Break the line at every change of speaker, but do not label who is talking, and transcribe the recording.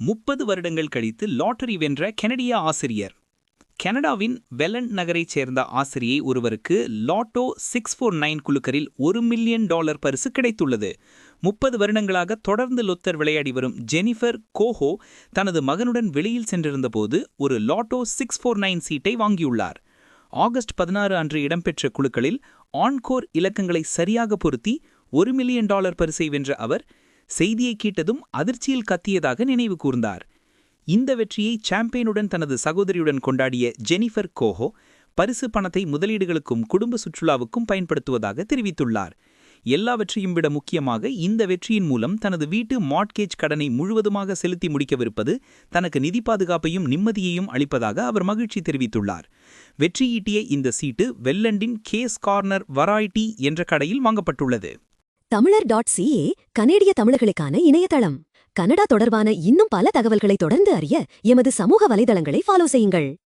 முப்பது வருடங்கள் கழித்து லாட்டரி வென்ற கெனடிய ஆசிரியர். கனடாவின் வெலன் நகரைச் சேர்ந்த ஆசிரியை ஒருவருக்கு லாட்டோ சிக்ஸ் ஃபோர் நைன் குழுக்களில் ஒரு மில்லியன் டாலர் பரிசு கிடைத்துள்ளது. முப்பது வருடங்களாக தொடர்ந்து லொத்தர் விளையாடி வரும் ஜெனிஃபர் கோஹோ தனது மகனுடன் வெளியில் சென்றிருந்தபோது ஒரு லாட்டோ சிக்ஸ் ஃபோர் நைன் சீட்டை வாங்கியுள்ளார். ஆகஸ்ட் பதினாறு அன்று இடம்பெற்ற குழுக்களில் ஆன்கோர் இலக்கங்களை சரியாக பொருத்தி ஒரு மில்லியன் டாலர் பரிசை வென்ற அவர் செய்தியை கேட்டதும் அதிர்ச்சியில் கத்தியதாக நினைவு கூர்ந்தார். இந்த வெற்றியை சாம்பியனுடன் தனது சகோதரியுடன் கொண்டாடிய ஜெனிஃபர் கோஹோ பரிசு பணத்தை முதலீடுகளுக்கும் குடும்ப சுற்றுலாவுக்கும் பயன்படுத்துவதாக தெரிவித்துள்ளார். எல்லாவற்றையும் விட முக்கியமாக இந்த வெற்றியின் மூலம் தனது வீட்டு மாட்கேஜ் கடனை முழுவதுமாக செலுத்தி முடிக்கவிருப்பது தனக்கு நிதி பாதுகாப்பையும் நிம்மதியையும் அளிப்பதாக அவர் மகிழ்ச்சி தெரிவித்துள்ளார். வெற்றியீட்டிய இந்த சீட்டு வெல்லண்டின் கேஸ் கார்னர் வராய்டி என்ற கடையில் வாங்கப்பட்டுள்ளது.
தமிழர் டாட் சிஏ கனேடிய தமிழர்களுக்கான இணையதளம். கனடா தொடர்பான இன்னும் பல தகவல்களை தொடர்ந்து அறிய எமது சமூக வலைதளங்களை ஃபாலோ செய்யுங்கள்.